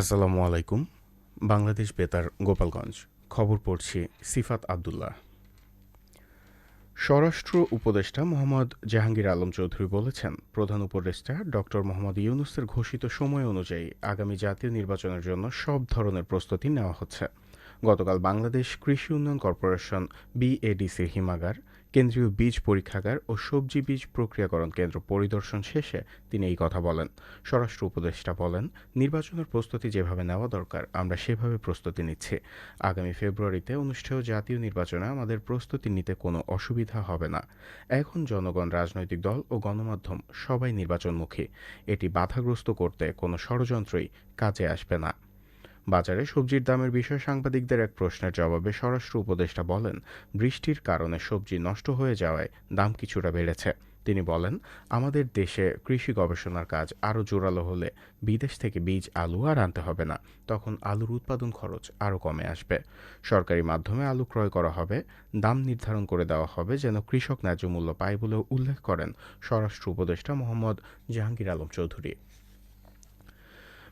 আসসালামু আলাইকুম, বাংলাদেশ বেতার, গোপালগঞ্জ। খবর পড়ছি সিফাত আবদুল্লাহ। স্বরাষ্ট্র উপদেষ্টা মোহাম্মদ জাহাঙ্গীর আলম চৌধুরী বলেছেন, প্রধান উপদেষ্টা ডক্টর মোহাম্মদ ইউনুসের ঘোষিত সময় অনুযায়ী আগামী জাতীয় নির্বাচনের জন্য সব ধরনের প্রস্তুতি নেওয়া হচ্ছে। গতকাল বাংলাদেশ কৃষি উন্নয়ন কর্পোরেশন বিএডিসির হিমাগার, কেন্দ্রীয় বীজ পরীক্ষাগার ও সবজি বীজ প্রক্রিয়াকরণ কেন্দ্র পরিদর্শন শেষে তিনি এই কথা বলেন। স্বরাষ্ট্র উপদেষ্টা বলেন, নির্বাচনের প্রস্তুতি যেভাবে নেওয়া দরকার, আমরা সেভাবে প্রস্তুতি নিচ্ছি। আগামী ফেব্রুয়ারিতে অনুষ্ঠেয় জাতীয় নির্বাচনে আমাদের প্রস্তুতি নিতে কোনো অসুবিধা হবে না। এখন জনগণ, রাজনৈতিক দল ও গণমাধ্যম সবাই নির্বাচনমুখী। এটি বাধাগ্রস্ত করতে কোনো ষড়যন্ত্রই কাজে আসবে না। বাজারে সবজির দামের বিষয়ে সাংবাদিকদের এক প্রশ্নের জবাবে স্বরাষ্ট্র উপদেষ্টা বলেন, বৃষ্টির কারণে সবজি নষ্ট হয়ে যাওয়ায় দাম কিছুটা বেড়েছে। তিনি বলেন, আমাদের দেশে কৃষি গবেষণার কাজ আরও জোরালো হলে বিদেশ থেকে বীজ, আলু আর আনতে হবে না, তখন আলুর উৎপাদন খরচ আরও কমে আসবে। সরকারি মাধ্যমে আলু ক্রয় করা হবে, দাম নির্ধারণ করে দেওয়া হবে যেন কৃষক ন্যায্য মূল্য পায় বলেও উল্লেখ করেন স্বরাষ্ট্র উপদেষ্টা মোহাম্মদ জাহাঙ্গীর আলম চৌধুরী।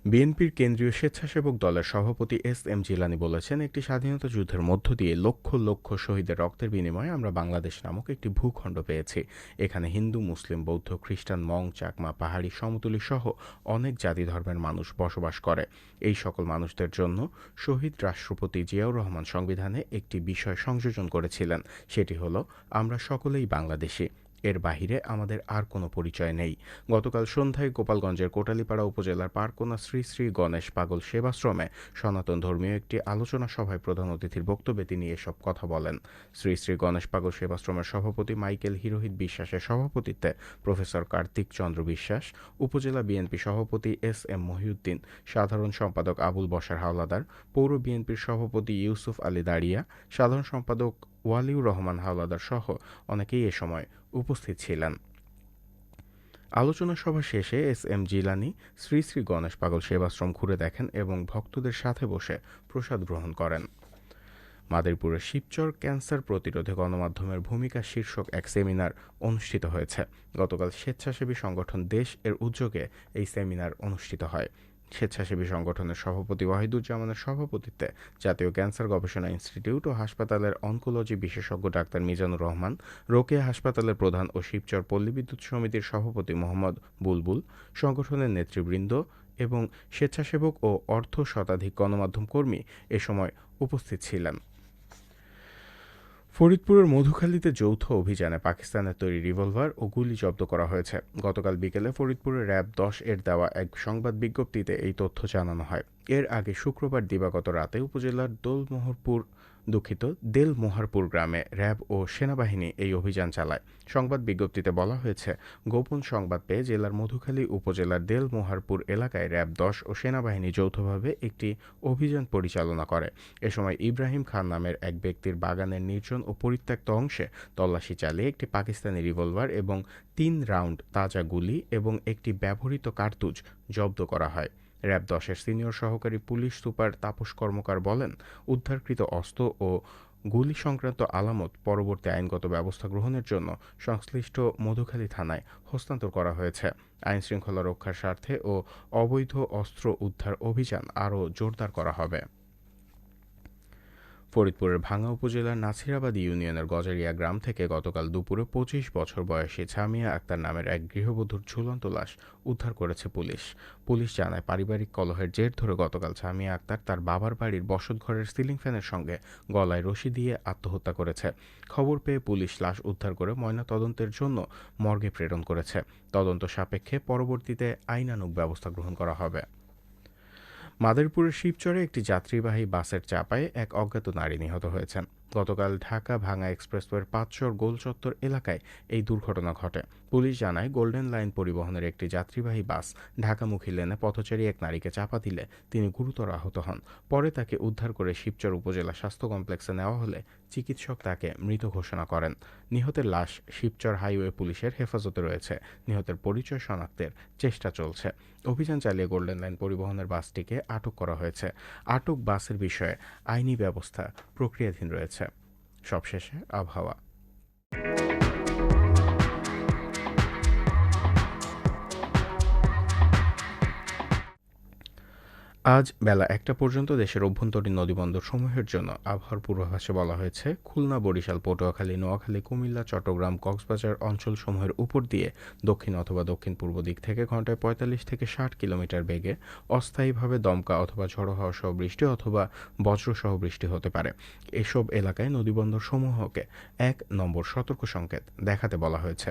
বিএনপির কেন্দ্রীয় স্বেচ্ছাসেবক দলের সভাপতি এস এম জিলানি বলেছেন, একটি স্বাধীনতা যুদ্ধের মধ্য দিয়ে লক্ষ লক্ষ শহীদের রক্তের বিনিময়ে আমরা বাংলাদেশ নামক একটি ভূখণ্ড পেয়েছি। এখানে হিন্দু, মুসলিম, বৌদ্ধ, খ্রিস্টান, মং, চাকমা, পাহাড়ি, সমতুলি সহ অনেক জাতি ধর্মের মানুষ বসবাস করে। এই সকল মানুষদের জন্য শহীদ রাষ্ট্রপতি জিয়াউর রহমান সংবিধানে একটি বিষয় সংযোজন করেছিলেন, সেটি হলো, আমরা সকলেই বাংলাদেশি। এর বাহিরে আমাদের আর কোনো পরিচয় নেই। গতকাল সন্ধ্যায় গোপালগঞ্জের কোটালীপাড়া উপজেলার পারকোনা শ্রী শ্রী গণেশ পাগল সেবাশ্রমে সনাতন ধর্মীয় একটি আলোচনা সভায় প্রধান অতিথির বক্তব্যে তিনি এসব কথা বলেন। শ্রী শ্রী গণেশ পাগল সেবাশ্রমের সভাপতি মাইকেল হিরোহিত বিশ্বাসের সভাপতিত্বে প্রফেসর কার্তিক চন্দ্র বিশ্বাস, উপজেলা বিএনপি সভাপতি এস এম মহিউদ্দিন, সাধারণ সম্পাদক আবুল বসার হাওলাদার, পৌর বিএনপির সভাপতি ইউসুফ আলী দাঁড়িয়া, সাধারণ সম্পাদক ওয়ালিউর রহমান হাওলাদার সহ অনেকেই এ সময় উপস্থিত ছিলেন। আলোচনা সভা শেষে এস এম জিলানি শ্রী শ্রী গণেশ পাগল সেবাশ্রম ঘুরে দেখেন এবং ভক্তদের সাথে বসে প্রসাদ গ্রহণ করেন। মাদারীপুরের শিবচর ক্যান্সার প্রতিরোধে গণমাধ্যমের ভূমিকা শীর্ষক এক সেমিনার অনুষ্ঠিত হয়েছে। গতকাল স্বেচ্ছাসেবী সংগঠন দেশ এর উদ্যোগে এই সেমিনার অনুষ্ঠিত হয়। স্বেচ্ছাসেবী সংগঠনের সভাপতি ওয়াহিদুজ্জামানের সভাপতিত্বে জাতীয় ক্যান্সার গবেষণা ইনস্টিটিউট ও হাসপাতালের অনকোলজি বিশেষজ্ঞ ডাক্তার মিজানুর রহমান রোকে হাসপাতালের প্রধান ও শিবচর পল্লী বিদ্যুৎ সমিতির সভাপতি মোহাম্মদ বুলবুল, সংগঠনের নেতৃবৃন্দ এবং স্বেচ্ছাসেবক ও অর্ধ শতাধিক গণমাধ্যম কর্মী এ সময় উপস্থিত ছিলেন। ফরিদপুরের মধুখালীতে যৌথ অভিযানে পাকিস্তানের তৈরি রিভলভার ও গুলি জব্দ করা হয়েছে। গতকাল বিকেলে ফরিদপুরের র্যাব দশ এর দেওয়া এক সংবাদ বিজ্ঞপ্তিতে এই তথ্য জানানো হয়। এর আগে শুক্রবার দিবাগত রাতে উপজেলার দোলমোহরপুর দুঃখিত, দেল মোহারপুর গ্রামে র্যাব ও সেনাবাহিনী এই অভিযান চালায়। সংবাদ বিজ্ঞপ্তিতে বলা হয়েছে, গোপন সংবাদ পেয়ে জেলার মধুখালী উপজেলার দেল মোহারপুর এলাকায় র্যাব দশ ও সেনাবাহিনী যৌথভাবে একটি অভিযান পরিচালনা করে। এ সময় ইব্রাহিম খান নামের এক ব্যক্তির বাগানের নির্জন ও পরিত্যক্ত অংশে তল্লাশি চালিয়ে একটি পাকিস্তানি রিভলভার এবং তিন রাউন্ড তাজা গুলি এবং একটি ব্যবহৃত কার্তুজ জব্দ করা হয়। র্যাব দশের সিনিয়র সহকারী পুলিশ সুপার তাপস কর্মকার বলেন, উদ্ধারকৃত অস্ত্র ও গুলি সংক্রান্ত আলামত পরবর্তী আইনগত ব্যবস্থা গ্রহণের জন্য সংশ্লিষ্ট মধুখালী থানায় হস্তান্তর করা হয়েছে। আইন শৃঙ্খলা রক্ষার স্বার্থে ও অবৈধ অস্ত্র উদ্ধার অভিযান আরও জোরদার করা হবে। ফরিদপুরের ভাঙ্গা উপজেলার নাছিরাবাদ ইউনিয়নের গজারিয়া গ্রাম থেকে গতকাল দুপুরে পঁচিশ বছর বয়সী ছামিয়া আক্তার নামের এক গৃহবধূর ঝুলন্ত লাশ উদ্ধার করেছে পুলিশ। পুলিশ জানায়, পারিবারিক কলহের জের ধরে গতকাল ছামিয়া আক্তার তার বাবার বাড়ির বসতঘরের সিলিং ফ্যানের সঙ্গে গলায় রশি দিয়ে আত্মহত্যা করেছে। খবর পেয়ে পুলিশ লাশ উদ্ধার করে ময়না তদন্তের জন্য মর্গে প্রেরণ করেছে। তদন্ত সাপেক্ষে পরবর্তীতে আইনানুগ ব্যবস্থা গ্রহণ করা হবে। মাদারীপুরের শিবচরে একটি যাত্রীবাহী বাসের চাপায় এক অজ্ঞাত নারী নিহত হয়েছেন। গতকাল ঢাকা ভাঙা এক্সপ্রেসওয়ের পাঁচশোর গোলচত্বর এলাকায় এই দুর্ঘটনা ঘটে। পুলিশ জানায়, গোল্ডেন লাইন পরিবহনের একটি যাত্রীবাহী বাস ঢাকামুখী লেনে পথচারী এক নারীকে চাপা দিলে তিনি গুরুতর আহত হন। পরে তাকে উদ্ধার করে শিবচর উপজেলা স্বাস্থ্য কমপ্লেক্সে নেওয়া হলে চিকিৎসক তাকে মৃত ঘোষণা করেন। নিহতের লাশ শিবচর হাইওয়ে পুলিশের হেফাজতে রয়েছে। নিহতের পরিচয় শনাক্তের চেষ্টা চলছে। অভিযান চালিয়ে গোল্ডেন লাইন পরিবহনের বাসটিকে আটক করা হয়েছে। আটক বাসের বিষয়ে আইনি ব্যবস্থা প্রক্রিয়াধীন রয়েছে। সবশেষে আবহাওয়া। আজ বেলা একটা পর্যন্ত দেশের অভ্যন্তরীণ নদীবন্দর সমূহের জন্য আবহাওয়ার পূর্বাভাসে বলা হয়েছে, খুলনা, বরিশাল, পটুয়াখালী, নোয়াখালী, কুমিল্লা, চট্টগ্রাম, কক্সবাজার অঞ্চলসমূহের উপর দিয়ে দক্ষিণ অথবা দক্ষিণ পূর্ব দিক থেকে ঘন্টায় পঁয়তাল্লিশ থেকে ষাট কিলোমিটার বেগে অস্থায়ীভাবে দমকা অথবা ঝড়ো হাওয়া সহ বৃষ্টি অথবা বজ্রসহ বৃষ্টি হতে পারে। এসব এলাকায় নদীবন্দর সমূহকে এক নম্বর সতর্ক সংকেত দেখাতে বলা হয়েছে।